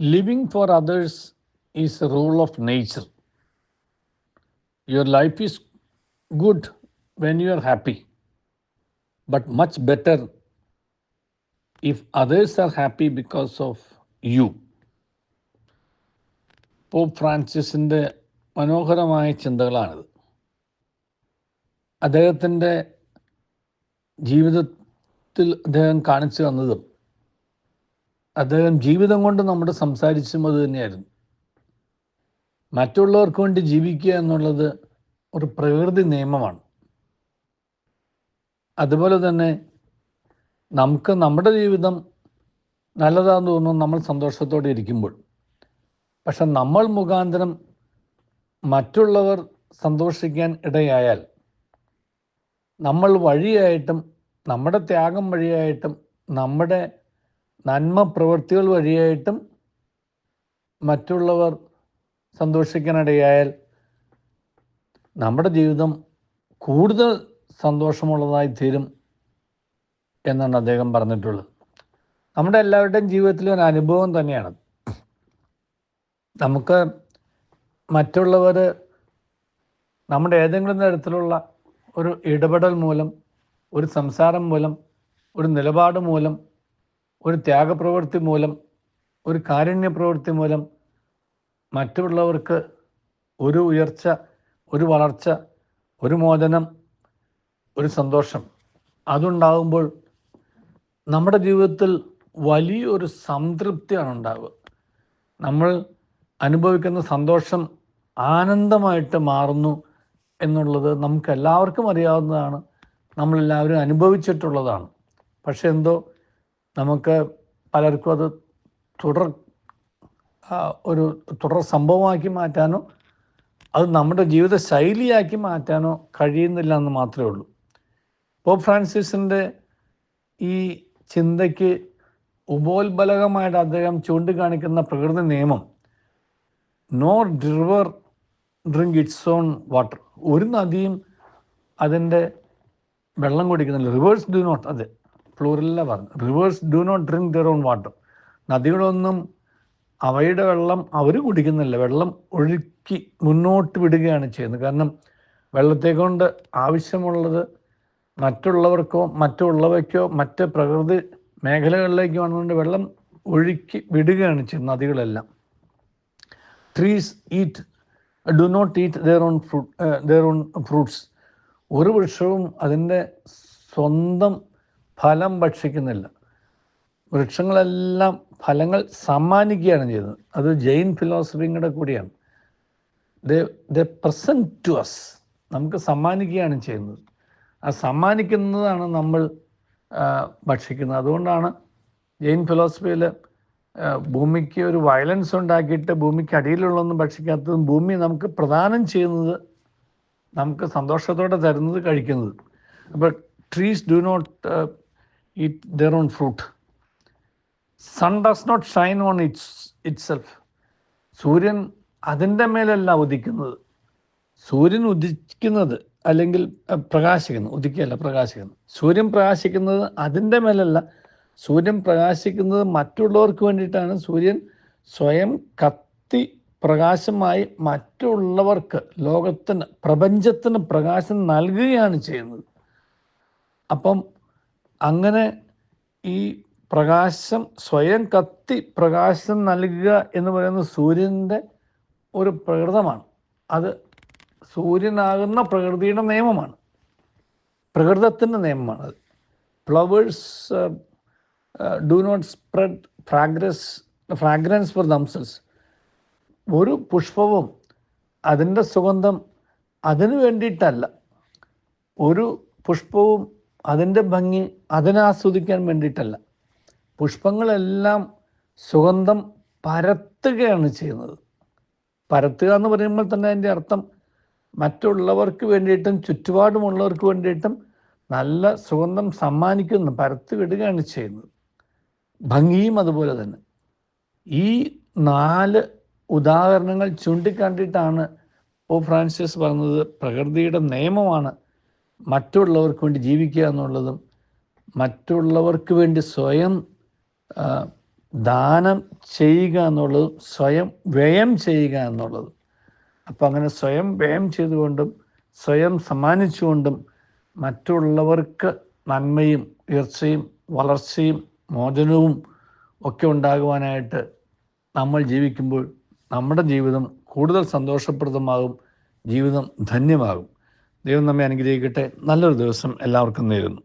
for others is a rule of nature. Your life is good when you are happy, but much better if others are happy because of you. Pope ഫ്രാൻസിസിന്റെ മനോഹരമായ ചിന്തകളാണിത് അദ്ദേഹത്തിന്റെ ജീവിതത്തിൽ അദ്ദേഹം കാണിച്ചു തന്നതും അദ്ദേഹം ജീവിതം കൊണ്ട് നമ്മൾ സംസാരിച്ചും അത് തന്നെയായിരുന്നു. മറ്റുള്ളവർക്ക് വേണ്ടി ജീവിക്കുക എന്നുള്ളത് ഒരു പ്രകൃതി നിയമമാണ്. അതുപോലെ തന്നെ നമുക്ക് നമ്മുടെ ജീവിതം നല്ലതാണെന്ന് തോന്നുന്നു നമ്മൾ സന്തോഷത്തോടെ ഇരിക്കുമ്പോൾ. പക്ഷെ നമ്മൾ മുഖാന്തരം മറ്റുള്ളവർ സന്തോഷിക്കാൻ ഇടയായാൽ നമ്മൾ വഴിയായിട്ടും നമ്മുടെ ത്യാഗം വഴിയായിട്ടും നമ്മുടെ നന്മ പ്രവൃത്തികൾ വഴിയായിട്ടും മറ്റുള്ളവർ സന്തോഷിക്കാനിടയായാൽ നമ്മുടെ ജീവിതം കൂടുതൽ സന്തോഷമുള്ളതായി തീരും എന്നാണ് അദ്ദേഹം പറഞ്ഞിട്ടുള്ളത്. നമ്മുടെ എല്ലാവരുടെയും ജീവിതത്തിലെ ഒരു അനുഭവം തന്നെയാണ്. നമുക്ക് മറ്റുള്ളവർ നമ്മുടെ ഏതെങ്കിലും തരത്തിലുള്ള ഒരു ഇടപെടൽ മൂലം ഒരു സംസാരം മൂലം ഒരു നിലപാട് മൂലം ഒരു ത്യാഗപ്രവൃത്തി മൂലം ഒരു കാരുണ്യ പ്രവൃത്തി മൂലം മറ്റുള്ളവർക്ക് ഒരു ഉയർച്ച ഒരു വളർച്ച ഒരു മോചനം ഒരു സന്തോഷം അതുണ്ടാകുമ്പോൾ നമ്മുടെ ജീവിതത്തിൽ വലിയൊരു സംതൃപ്തിയാണ് ഉണ്ടാവുക. നമ്മൾ അനുഭവിക്കുന്ന സന്തോഷം ആനന്ദമായിട്ട് മാറുന്നു എന്നുള്ളത് നമുക്ക് എല്ലാവർക്കും അറിയാവുന്നതാണ്. നമ്മളെല്ലാവരും അനുഭവിച്ചിട്ടുള്ളതാണ്. പക്ഷെ എന്തോ നമുക്ക് പലർക്കും അത് തുടർ ഒരു തുടർ സംഭവമാക്കി മാറ്റാനോ അത് നമ്മുടെ ജീവിത ശൈലിയാക്കി മാറ്റാനോ കഴിയുന്നില്ല എന്ന് മാത്രമേ ഉള്ളൂ. പോപ്പ് ഫ്രാൻസിസിന്റെ ഈ ചിന്തയ്ക്ക് ഉപോത്ബലകമായിട്ട് അദ്ദേഹം ചൂണ്ടിക്കാണിക്കുന്ന പ്രകൃതി നിയമം no river drink its own water ഒരു നദിയും അതിന്റെ വെള്ളം കുടിക്കുന്നില്ല. റിവേഴ്സ് ഡു നോട്ട് അതെ. പ്ലൂറലില്ല പറഞ്ഞു rivers do not drink their own water നദികളൊന്നും അവയുടെ വെള്ളം അവർ കുടിക്കുന്നില്ല. വെള്ളം ഒഴുക്കി മുന്നോട്ട് വിടുകയാണ് ചെയ്യുന്നത്. കാരണം വെള്ളത്തെ കൊണ്ട് ആവശ്യമുള്ളത് മറ്റുള്ളവർക്കോ മറ്റുള്ളവയ്ക്കോ മറ്റ് പ്രകൃതി മേഖലകളിലേക്കോ ആണെന്നുണ്ട് വെള്ളം ഒഴുക്കി വിടുകയാണ് ചെയ്യുന്നത് നദികളെല്ലാം. Trees eat do not eat their own fruit their own fruits ഒരു വൃക്ഷവും അതിന്റെ സ്വന്തം ഫലം ഭക്ഷിക്കുന്നില്ല. വൃക്ഷങ്ങളെല്ലാം ഫലങ്ങൾ സമ്മാനിക്കുകയാണ് ചെയ്യുന്നത് അത് ജെയിൻ ഫിലോസഫിയുടെ കൂടിയാണ്. The present to us. നമുക്ക് സമ്മാനിക്കുകയാണ് ചെയ്യുന്നത്. ആ സമ്മാനിക്കുന്നതാണ് നമ്മൾ ഭക്ഷിക്കുന്നത്. അതുകൊണ്ടാണ് ജെയിൻ ഫിലോസഫിയിൽ ഭൂമിക്ക് ഒരു വയലൻസ് ഉണ്ടാക്കിയിട്ട് ഭൂമിക്ക് അടിയിലുള്ളതൊന്നും ഭക്ഷിക്കാത്തതും ഭൂമി നമുക്ക് പ്രദാനം ചെയ്യുന്നത് നമുക്ക് സന്തോഷത്തോടെ തരുന്നത് കഴിക്കുന്നത്. അപ്പോൾ trees do not eat their own fruit sun does not shine on its itself സൂര്യൻ അതിന്റെ മേലല്ല ഉദിക്കുന്നത്. സൂര്യൻ ഉദിക്കുന്നത് അല്ലെങ്കിൽ പ്രകാശിക്കുന്നു. ഉദിക്കുകയല്ല പ്രകാശിക്കുന്നു. സൂര്യൻ പ്രകാശിക്കുന്നത് അതിന്റെ മേലല്ല. സൂര്യൻ പ്രകാശിക്കുന്നത് മറ്റുള്ളവർക്ക് വേണ്ടിയിട്ടാണ്. സൂര്യൻ സ്വയം കത്തി പ്രകാശമായി മറ്റുള്ളവർക്ക് ലോകത്തിന് പ്രപഞ്ചത്തിന് പ്രകാശം നൽകുകയാണ് ചെയ്യുന്നത്. അപ്പം അങ്ങനെ ഈ പ്രകാശം സ്വയം കത്തി പ്രകാശം നൽകുക എന്ന് പറയുന്നത് സൂര്യന്റെ ഒരു പ്രകൃതമാണ്. അത് സൂര്യനാകുന്ന പ്രകൃതിയുടെ നിയമമാണ്. പ്രകൃതത്തിന്റെ നിയമമാണ് അത്. Flowers do not spread fragrance fragrance for themselves ഒരു പുഷ്പവും അതിന്റെ സുഗന്ധം അതിനു വേണ്ടിയിട്ടല്ല. ഒരു പുഷ്പവും അതിന്റെ ഭംഗി അതിനെ ആസ്വദിക്കാൻ വേണ്ടിയിട്ടല്ല. പുഷ്പങ്ങളെല്ലാം സുഗന്ധം പരത്തുകയാണ് ചെയ്യുന്നത്. പരത്തുക എന്ന് പറയുമ്പോൾ തന്നെ അതിന്റെ അർത്ഥം മറ്റുള്ളവർക്ക് വേണ്ടിയിട്ടും ചുറ്റുപാടുമുള്ളവർക്ക് വേണ്ടിയിട്ടും നല്ല സുഗന്ധം സമ്മാനിക്കുന്നു പരത്തി വിടുകയാണ് ചെയ്യുന്നത്. ഭംഗിയും അതുപോലെ തന്നെ. ഈ നാല് ഉദാഹരണങ്ങൾ ചൂണ്ടിക്കാട്ടിയിട്ടാണ് ഓ ഫ്രാൻസിസ് പറഞ്ഞത് പ്രകൃതിയുടെ നിയമമാണ് മറ്റുള്ളവർക്ക് വേണ്ടി ജീവിക്കുക എന്നുള്ളതും മറ്റുള്ളവർക്ക് വേണ്ടി സ്വയം ദാനം ചെയ്യുക എന്നുള്ളതും സ്വയം വ്യയം ചെയ്യുക എന്നുള്ളതും. അപ്പം അങ്ങനെ സ്വയം വ്യയം ചെയ്തുകൊണ്ടും സ്വയം സമ്മാനിച്ചുകൊണ്ടും മറ്റുള്ളവർക്ക് നന്മയും ഉയർച്ചയും വളർച്ചയും മോചനവും ഒക്കെ ഉണ്ടാകുവാനായിട്ട് നമ്മൾ ജീവിക്കുമ്പോൾ നമ്മുടെ ജീവിതം കൂടുതൽ സന്തോഷപ്രദമാകും ജീവിതം ധന്യമാകും. ദൈവം നമ്മെ അനുഗ്രഹിക്കട്ടെ. നല്ലൊരു ദിവസം എല്ലാവർക്കും നേരുന്നു.